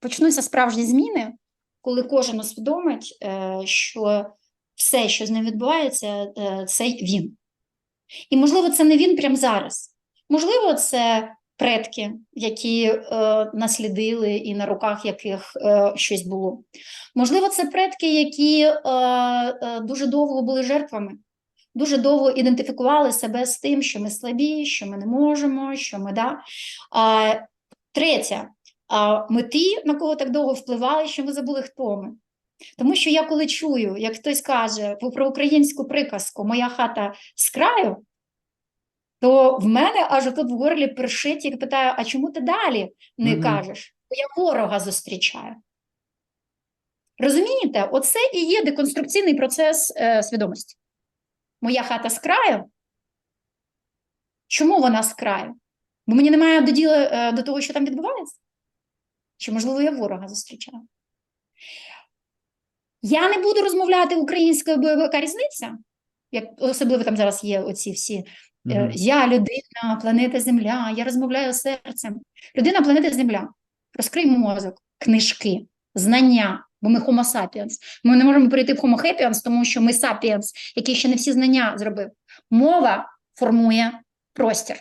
почнуться справжні зміни, коли кожен усвідомить, е, що все, що з ним відбувається, е, це він. І, можливо, це не він прямо зараз. Можливо, це предки, які е, наслідили і на руках яких щось було. Можливо, це предки, які дуже довго були жертвами, дуже довго ідентифікували себе з тим, що ми слабі, що ми не можемо, що ми да. А, третє, а, ми ті, на кого так довго впливали, що ми забули, хто ми. Тому що я коли чую, як хтось каже про українську приказку Моя хата з краю, то в мене аж тут в горлі першить і питаю: а чому ти далі не Мгм. кажеш? Бо я ворога зустрічаю. Розумієте, оце і є деконструкційний процес е, свідомості. Моя хата з краю. Чому вона з краю? Бо мені немає до діла е, до того, що там відбувається? Чи, можливо, я ворога зустрічаю? Я не буду розмовляти українською, бо яка різниця? Як особливо там зараз є оці всі е, Мгм. я людина, планета Земля, я розмовляю серцем. Людина, планета Земля. Розкрий мозок, книжки, знання, бо ми Homo sapiens. Ми не можемо перейти в Homo sapiens, тому що ми sapiens, який ще не всі знання зробив. Мова формує простір,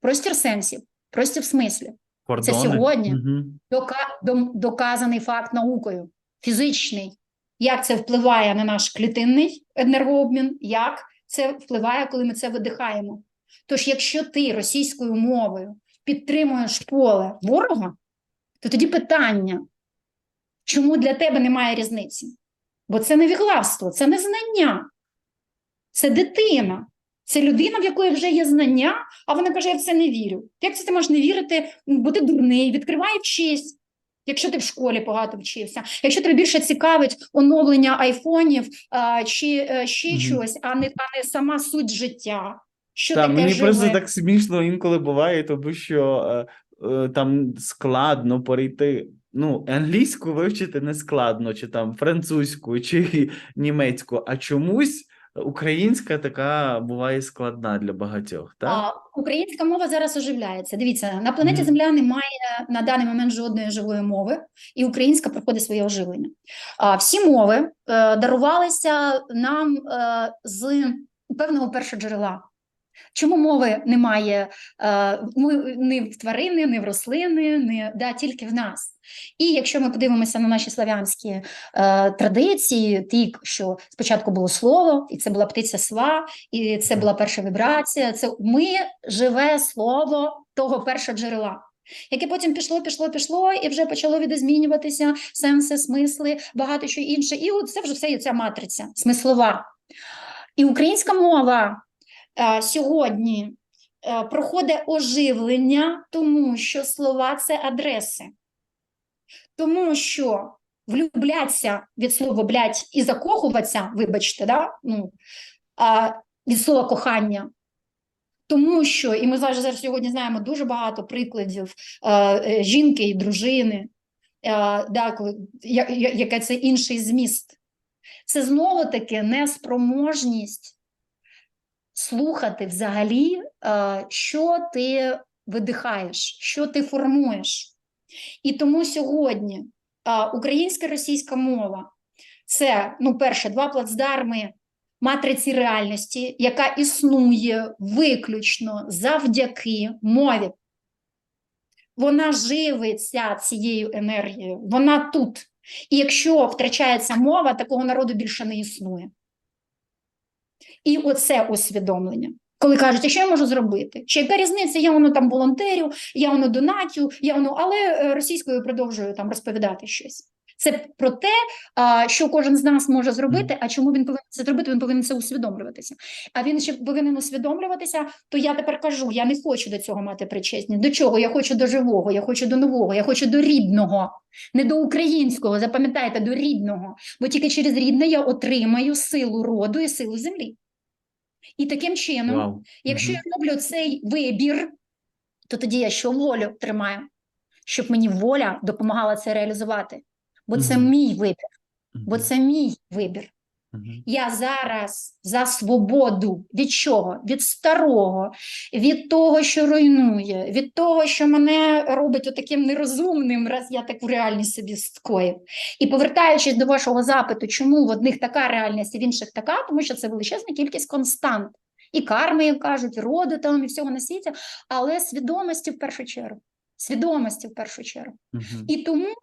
простір сенсів, простір смислів. Кордони. сьогодні. Мгм. Дока- доказаний факт наукою, фізичний. Як це впливає на наш клітинний енергообмін, як це впливає, коли ми це видихаємо. Тож, якщо ти російською мовою підтримуєш поле ворога, то тоді питання, чому для тебе немає різниці? Бо це не віглавство, це не знання, це дитина. Це людина, в якої вже є знання, а вона каже: я в це не вірю. Як це ти можеш не вірити, бо ти дурний, відкривай вчись. Якщо ти в школі багато вчився, якщо тебе більше цікавить оновлення айфонів а, чи е, ще Мгм. чогось, а не, а не сама суть життя. Що Та, таке мені живе? просто так смішно інколи буває, тому що е, е, там складно перейти. Ну, англійську вивчити не складно, чи там французьку, чи німецьку, а чомусь українська така буває складна для багатьох, так? А, українська мова зараз оживляється. Дивіться, на планеті mm. Земля немає на даний момент жодної живої мови, і українська проходить своє оживлення. А, всі мови е, дарувалися нам е, з певного першоджерела. Чому мови немає е, ми- ні в тварини, ні в рослини, ні, да, тільки в нас. І якщо ми подивимося на наші славянські е, традиції, ті, що спочатку було слово, і це була птиця сва, і це була перша вібрація. Це ми живе слово того першого джерела. Яке потім пішло, пішло, пішло, і вже почало відозмінюватися сенси, смисли, багато що інше. І от це вже все є ця матриця смислова. І українська мова е, сьогодні е, проходить оживлення, тому що слова це адреси. Тому що влюбляться від слова блять і закохуватися, вибачте, да? ну, від слова кохання. Тому що, і ми зараз, сьогодні знаємо дуже багато прикладів е, е, жінки і дружини, е, яке це інший зміст. Це знову таки неспроможність слухати взагалі, е, що ти видихаєш, що ти формуєш. І тому сьогодні а, українська російська мова це, ну, перше, два плацдарми матриці реальності, яка існує виключно завдяки мові. Вона живиться цією енергією, вона тут. І якщо втрачається мова, такого народу більше не існує. І оце усвідомлення. Коли кажуть, а що я можу зробити? Чи яка різниця? Я воно там волонтерю, я воно донатю, я воно, але е, російською продовжую там розповідати щось. Це про те, що кожен з нас може зробити, а чому він повинен це зробити, він повинен це усвідомлюватися. А він ще повинен усвідомлюватися, то я тепер кажу: я не хочу до цього мати причесність. До чого? Я хочу до живого, я хочу до нового, я хочу до рідного, не до українського. Запам'ятайте, до рідного. Бо тільки через рідне я отримаю силу роду і силу землі. І таким чином, wow. якщо Мгм. я роблю цей вибір, то тоді я що волю тримаю, щоб мені воля допомагала це реалізувати. Бо це мій вибір, бо це мій вибір. Я зараз за свободу від чого? Від старого, від того, що руйнує, від того, що мене робить таким нерозумним, раз я таку реальність собі скоїв. І повертаючись до вашого запиту, чому в одних така реальність, і в інших така, тому що це величезна кількість констант. І карми, як кажуть, і роду там, і всього на світі, але свідомості в першу чергу. Свідомості в першу чергу. Мгм. І тому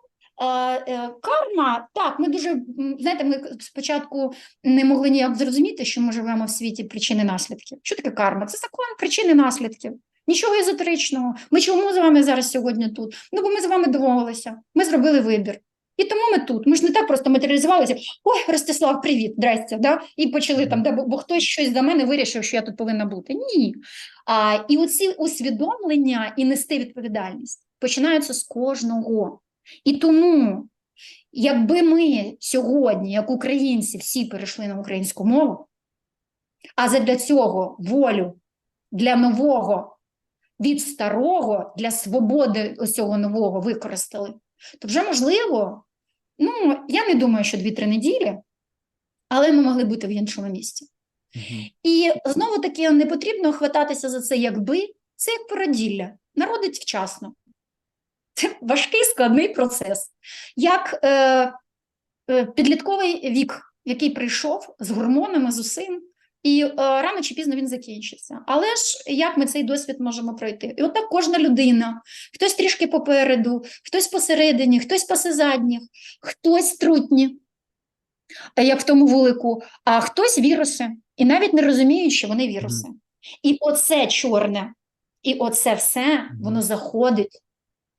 карма, так, ми дуже, знаєте, ми спочатку не могли ніяк зрозуміти, що ми живемо в світі причини наслідків. Що таке карма? Це закон причини наслідків. Нічого езотеричного. Ми чому з вами зараз сьогодні тут? Ну, бо ми з вами домовилися, ми зробили вибір. І тому ми тут. Ми ж не так просто матеріалізувалися. Ой, Ростислав, привіт, здрастя, да? і почали там, да, бо, бо хтось щось за мене вирішив, що я тут повинна бути. Ні. А, і оці усвідомлення і нести відповідальність починаються з кожного. І тому, якби ми сьогодні, як українці, всі перейшли на українську мову, а задля цього волю для нового від старого, для свободи ось цього нового використали, то вже можливо, ну я не думаю, що 2-3 неділі, але ми могли бути в іншому місці. Мгм. І знову таки не потрібно хвататися за це, якби це як породілля, народить вчасно. Це важкий складний процес. Як е, е, підлітковий вік, який прийшов з гормонами, з усім, і е, рано чи пізно він закінчиться. Але ж як ми цей досвід можемо пройти? І отак кожна людина, хтось трішки попереду, хтось посередині, хтось посезадніх, хтось трутні, як в тому вулику, а хтось віруси, і навіть не розуміють, що вони віруси. І оце чорне, і оце все, воно заходить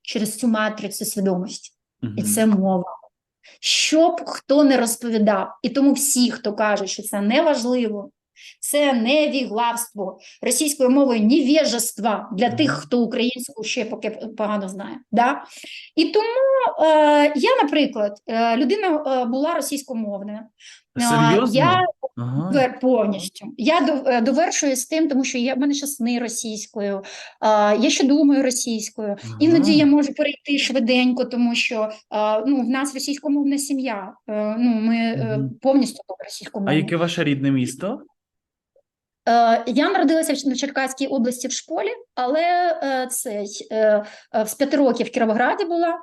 через цю матрицю свідомості. І це мова. Щоб хто не розповідав. І тому всі, хто каже, що це не важливо, це невіглавство російською мовою невежество для тих, хто українську ще поки погано знає. Да? І тому е, я, наприклад, е, людина е, була російськомовна. Е, Серйозно? Я Ага. Повністю. Я е, довершую з тим, тому що я, в мене ще сни російською, я ще думаю російською. Іноді я можу перейти швиденько, тому що ну, в нас російськомовна сім'я. Ну, ми Мгм. повністю А яке ваше рідне місто? Е, Я народилася в на Черкаській області в школі, але е, це е, з п'яти років в Кіровограді була.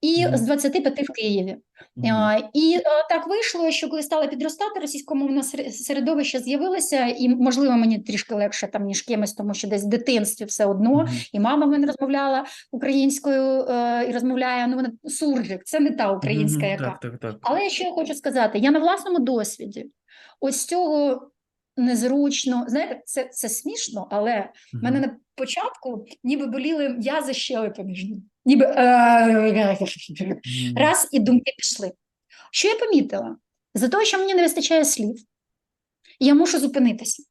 І Мгм. з 25 в Києві. Мгм. А, І так вийшло, що коли стала підростати, російськомовне середовище з'явилося, і можливо мені трішки легше там ніж кимось, тому що десь в дитинстві все одно. Мгм. І мама в мене розмовляла українською і розмовляє. Ну вона суржик, це не та українська, Мгм. яка. Так, так, так. Але що я хочу сказати, я на власному досвіді ось цього незручно. Знаєте, це, це смішно, але в мене на початку ніби боліли м'язи щелепи між ними. Ніби е, раз і думки пішли. Що я помітила? За того, що мені не вистачає слів, я мушу зупинитися.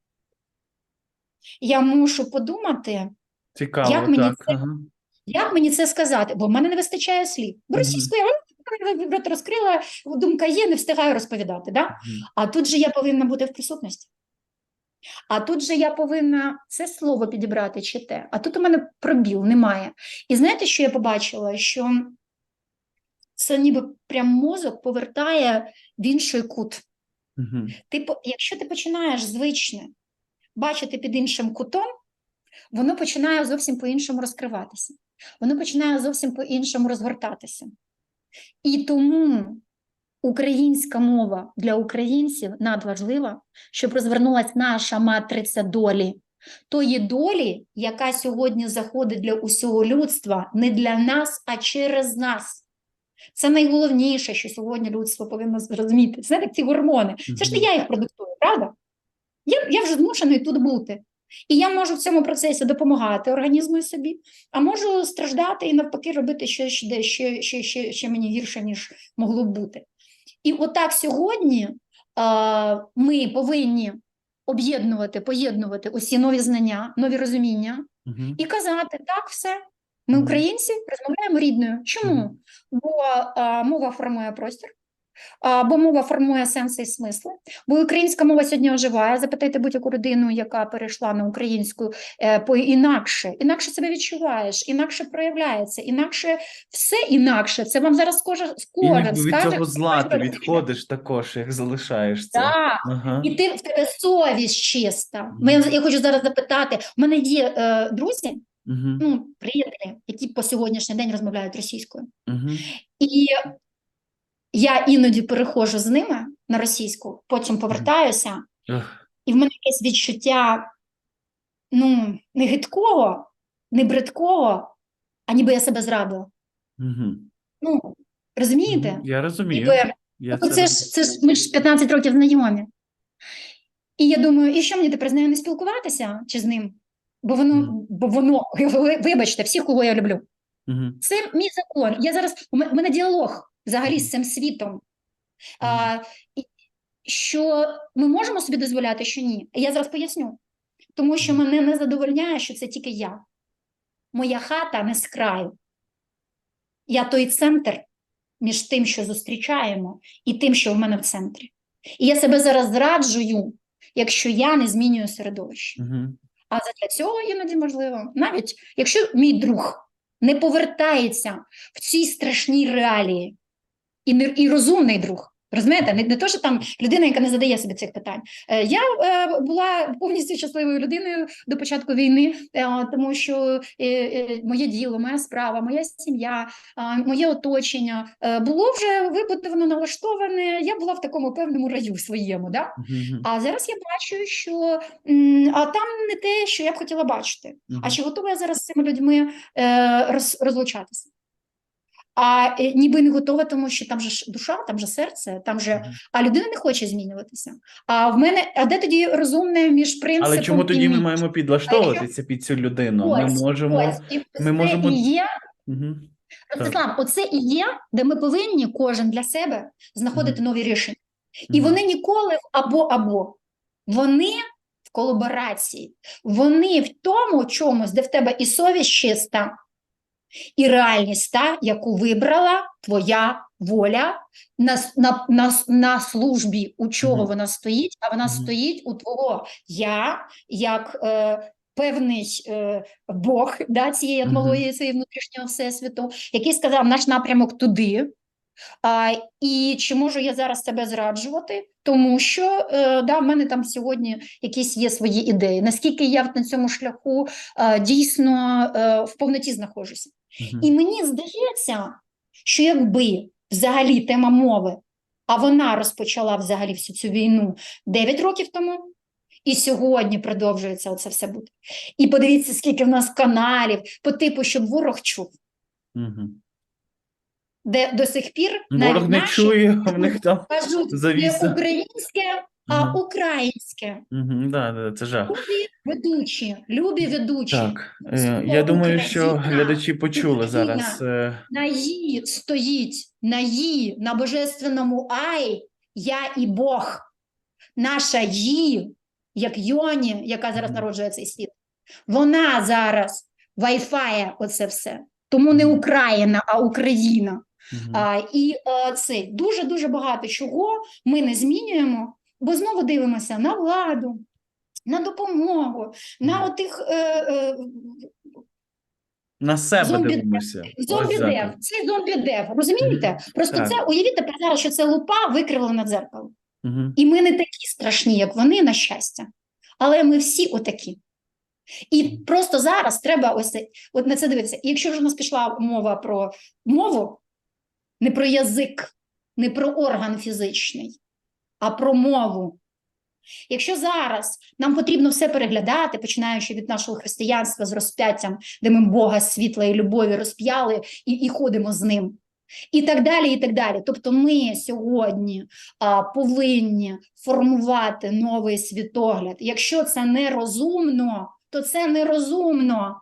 Я мушу подумати, Цікаво, як мені так. це- Ага. як мені це сказати, бо в мене не вистачає слів. Бо російською я розкрила, думка є, не встигаю розповідати. Да? А тут же я повинна бути в присутності. А тут же я повинна це слово підібрати чи те. А тут у мене пробіл немає. І знаєте, що я побачила? Що це ніби прям мозок повертає в інший кут. Мгм. Ти, якщо ти починаєш звичне бачити під іншим кутом, воно починає зовсім по-іншому розкриватися. Воно починає зовсім по-іншому розгортатися. І тому українська мова для українців надважлива, щоб розвернулася наша матриця долі. Тої долі, яка сьогодні заходить для усього людства, не для нас, а через нас. Це найголовніше, що сьогодні людство повинно зрозуміти. Знаєте, як ці гормони. Це ж не я їх продуктую, правда? Я, я вже змушений тут бути. І я можу в цьому процесі допомагати організму і собі, а можу страждати і навпаки робити щось, ще, ще, ще, ще, ще мені гірше, ніж могло б бути. І отак сьогодні ми повинні об'єднувати, поєднувати усі нові знання, нові розуміння угу. і казати: так, все, ми, українці, розмовляємо рідною. Чому? Бо мова формує простір, бо мова формує сенси і смисли. Бо українська мова сьогодні оживає. Запитайте будь-яку людину, яка перейшла на українську е, по інакше, інакше себе відчуваєш, інакше проявляється, інакше все інакше. Це вам зараз кожен кожен від скаже. цього зла ти відходиш також, як залишаєш це. Так. Ага. І ти в тебе совість чиста. Я хочу зараз запитати: у мене є е, друзі, Угу. ну, приятелі, які по сьогоднішній день розмовляють російською. Угу. І я іноді переходжу з ними на російську, потім повертаюся, і в мене якесь відчуття ну, не гидкого, не бридкого, а ніби я себе зрадила. Угу. Ну, розумієте? Я розумію. Ніби, Я ну, це, ж, це ж ми ж 15 років знайомі. І я думаю, і що мені тепер з нею не спілкуватися чи з ним? Бо воно, бо воно, вибачте, всіх, кого я люблю. Це мій закон. Я зараз у мене діалог взагалі з цим світом. А, що ми можемо собі дозволяти, що ні. Я зараз поясню. Тому що мене не задовольняє, що це тільки я. Моя хата не з краю. Я той центр між тим, що зустрічаємо, і тим, що в мене в центрі. І я себе зараз зраджую, якщо я не змінюю середовище. Угу. А для цього іноді можливо, навіть якщо мій друг не повертається в цій страшній реалії, і, не, і розумний друг. Розумієте, не, не то, що там людина, яка не задає собі цих питань. Е, я е, була повністю щасливою людиною до початку війни, е, тому що е, е, моє діло, моя справа, моя сім'я, е, моє оточення е, було вже вибудовано, налаштоване. Я була в такому певному раю своєму. Да? Угу. А зараз я бачу, що м, а там не те, що я б хотіла бачити. А чи готова я зараз з цими людьми е, роз, розлучатися? А е, ніби не готова, тому що там же ж душа, там же серце, там же. А людина не хоче змінюватися. А в мене, а де тоді розумне між принципом Але чому і тоді ми маємо підлаштовуватися під цю людину? Ми можемо. Ось, і ми це можемо- і є, Угу. Ростислав, оце і є, де ми повинні кожен для себе знаходити нові рішення. І Мгм. вони ніколи в або-або. Вони в колаборації, вони в тому чомусь, де в тебе і совість чиста, і реальність та, яку вибрала твоя воля на, на, на, на службі, у чого Мгм. вона стоїть, а вона Мгм. стоїть у твого я, як е, певний е, Бог да, цієї атмології, цієї внутрішнього всесвіту, який сказав наш напрямок туди. А, і чи можу я зараз себе зраджувати? Тому що е, да, в мене там сьогодні якісь є свої ідеї. Наскільки я на цьому шляху е, дійсно е, в повноті знаходжуся. І мені здається, що якби взагалі тема мови, а вона розпочала взагалі всю цю війну 9 років тому, і сьогодні продовжується оце все бути. І подивіться, скільки в нас каналів по типу, щоб ворог чув, Мгм. де до сих пір Ворог навіть не наші чує, в них там. кажуть завіса. українське, а українське. Угу. Да, да, це жах. Любі ведучі, любі ведучі. Так, е, я думаю, що глядачі почули зараз. е, На «ї» стоїть, на «ї», на божественному «ай», я і Бог. Наша «ї», як Йоні, яка зараз народжує цей світ, вона зараз вайфає оце все. Тому не Україна, а Україна. мгм. А, і е, це дуже-дуже багато чого ми не змінюємо, бо знову дивимося на владу, на допомогу, на отих е, е, На себе зомбі- дивимося. Зомбі-дев. Це зомбі-дев, розумієте? Просто Так. це уявіть тепер зараз, що це лупа викривлена дзеркало. Угу. І ми не такі страшні, як вони, на щастя. Але ми всі отакі. І просто зараз треба ось от на це дивитися. І якщо вже в нас пішла мова про мову, не про язик, не про орган фізичний, а про мову. Якщо зараз нам потрібно все переглядати, починаючи від нашого християнства з розп'яттям, де ми Бога світла і любові розп'яли і, і ходимо з ним, і так далі, і так далі. Тобто ми сьогодні а, повинні формувати новий світогляд. Якщо це нерозумно, то це нерозумно.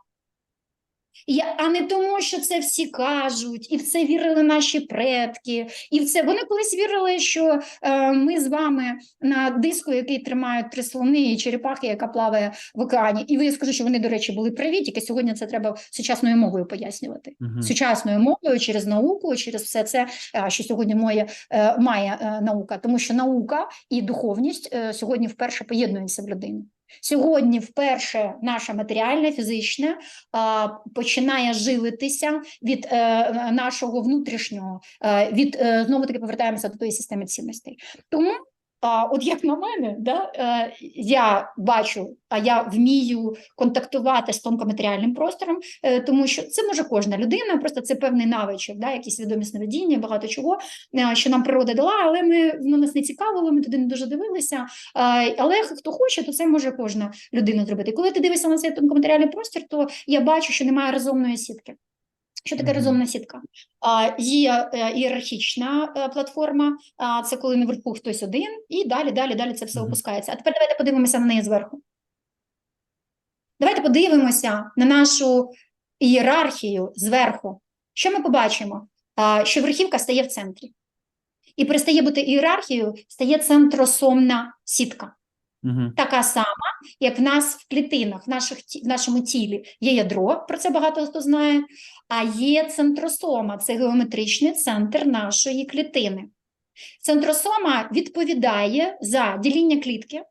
Я, а не тому, що це всі кажуть, і в це вірили наші предки, і в це вони колись вірили, що е, ми з вами на диску, який тримають три слони і черепахи, яка плаває в океані. І ви скажу, що вони, до речі, були праві, тільки сьогодні це треба сучасною мовою пояснювати. Мгм. Сучасною мовою через науку, через все це, е, що сьогодні моє, е, має е, наука, тому що наука і духовність сьогодні вперше поєднуються в людині. Сьогодні вперше наша матеріальна, фізична починає живитися від е, нашого внутрішнього, е, від е, знову таки повертаємося до тої системи цінностей. Тому, от як на мене, да, е, я бачу, а я вмію контактувати з тонкоматеріальним простором, е, тому що це може кожна людина, просто це певний навичок, да, якісь відомі сновидіння, багато чого, е, що нам природа дала, але ми ну, нас не цікавило, ми туди не дуже дивилися. Але хто хоче, то це може кожна людина зробити. Коли ти дивишся на цей тонкоматеріальний простір, то я бачу, що немає разомної сітки. Що таке Мгм. разомна сітка? Є е, ієрархічна е, платформа, це коли наверху хтось один, і далі, далі, далі це все опускається. А тепер давайте подивимося на неї зверху. Давайте подивимося на нашу ієрархію зверху. Що ми побачимо? Що верхівка стає в центрі. І перестає бути ієрархією, стає центросомна сітка Мгм. така сама, як в нас в клітинах, в, наших, в нашому тілі є ядро, про це багато хто знає, а є центросома, це геометричний центр нашої клітини. Центросома відповідає за діління клітки.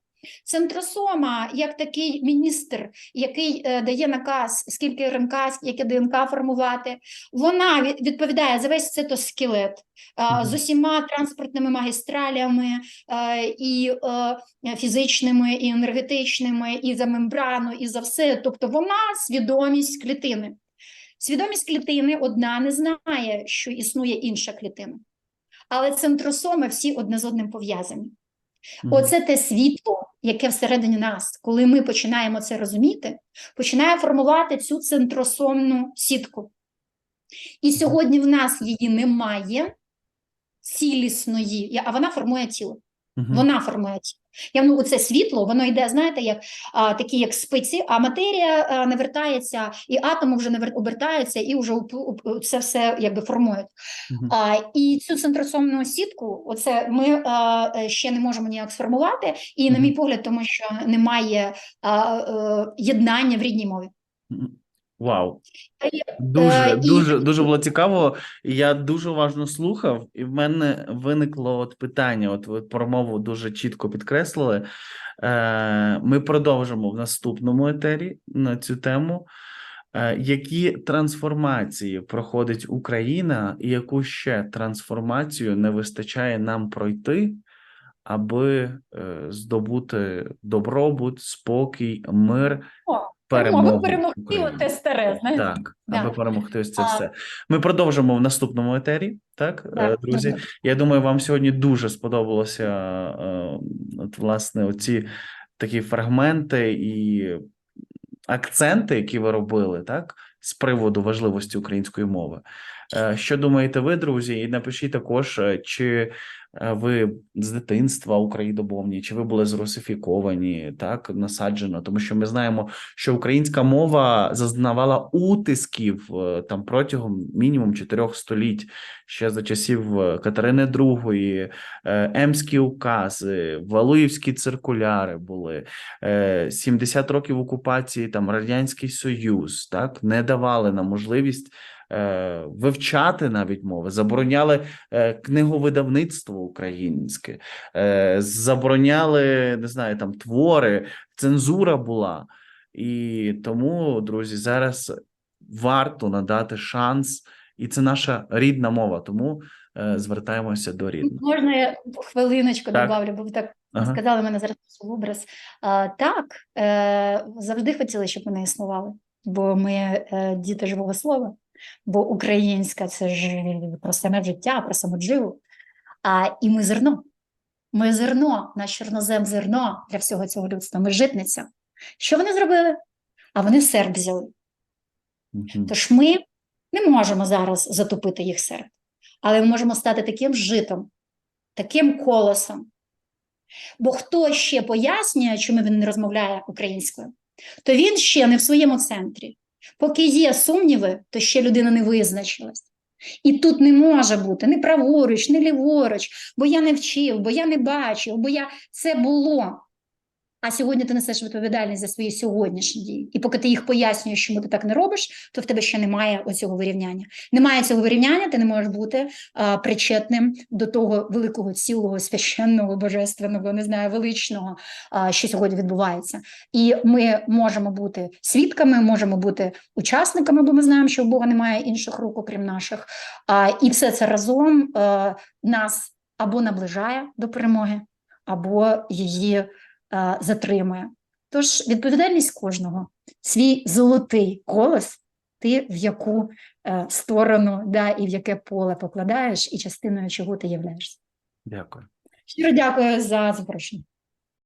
Центросома, як такий міністр, який е, дає наказ, скільки РНК, яке ДНК формувати, вона відповідає за весь цитоскелет з усіма транспортними магістралями е, і е, фізичними, і енергетичними, і за мембрану, і за все. Тобто вона свідомість клітини. Свідомість клітини одна не знає, що існує інша клітина. Але центросоми всі одне з одним пов'язані. Оце те світло, яке всередині нас, коли ми починаємо це розуміти, починає формувати цю центросомну сітку. І сьогодні в нас її немає цілісної, а вона формує тіло. Вона формує тіло. Я ну, це світло, воно йде, знаєте, як а, такі як спиці, а матерія а, не вертається, і атоми вже обертаються, і вже це все якби формують. Мгм. А, і цю центросомну сітку, оце ми а, е, ще не можемо ніяк сформувати. І, на мій погляд, тому що немає а, е, єднання в рідній мові. Вау. Е, Дуже, дуже, дуже було цікаво. Я дуже уважно слухав, і в мене виникло от питання. От ви промову дуже чітко підкреслили. Е, Ми продовжимо в наступному етері на цю тему. Е, Які трансформації проходить Україна, і яку ще трансформацію не вистачає нам пройти, аби здобути добробут, спокій, мир, перемогу аби перемогти оте старе, знаєте. Так, Да. аби перемогти ось це А- все. Ми продовжимо в наступному етері. Так, Так, е, друзі. добре. Я думаю, вам сьогодні дуже сподобалося е, от, власне, оці такі фрагменти і акценти, які ви робили, так, з приводу важливості української мови. Е, Що думаєте ви, друзі? І напишіть також, чи ви з дитинства україномовні, чи ви були зрусифіковані, так, насаджено, тому що ми знаємо, що українська мова зазнавала утисків е, там протягом мінімум чотирьох століть, ще за часів е, Катерини II, е, Емські укази, Валуївські циркуляри були, е, 70 років окупації, там Радянський Союз, так, не давали нам можливість е, вивчати навіть мови, забороняли е, книговидавництво українське, е, забороняли, не знаю, там твори, цензура була. І тому, друзі, зараз варто надати шанс, і це наша рідна мова. Тому е, звертаємося до рідних. Можна я хвилиночку Так. добавлю, бо ви так Ага. сказали мене зараз образ. А, так, е, завжди хотіли, щоб вони існували, бо ми е, діти живого слова, бо українська це ж про саме життя, про самодживу. А і ми зерно. Ми зерно, наш чорнозем зерно для всього цього людства. Ми житниця. Що вони зробили? А вони серп взяли. Тож ми не можемо зараз затопити їх серед, але ми можемо стати таким житом, таким колосом. Бо хто ще пояснює, чому він не розмовляє українською, то він ще не в своєму центрі. Поки є сумніви, то ще людина не визначилась. І тут не може бути ні праворуч, ні ліворуч, бо я не вчив, бо я не бачив, бо я це було. А сьогодні ти несеш відповідальність за свої сьогоднішні дії. І поки ти їх пояснюєш, чому ти так не робиш, то в тебе ще немає оцього вирівняння. Немає цього вирівняння, ти не можеш бути а, причетним до того великого цілого, священного, божественного, не знаю, величного, а, що сьогодні відбувається. І ми можемо бути свідками, можемо бути учасниками, бо ми знаємо, що у Бога немає інших рук, окрім наших. А, і все це разом а, нас або наближає до перемоги, або її е, затримує. Тож відповідальність кожного, свій золотий колос, ти в яку е, сторону да, і в яке поле покладаєш, і частиною чого ти являєшся. Дякую. Щиро дякую за запрошення.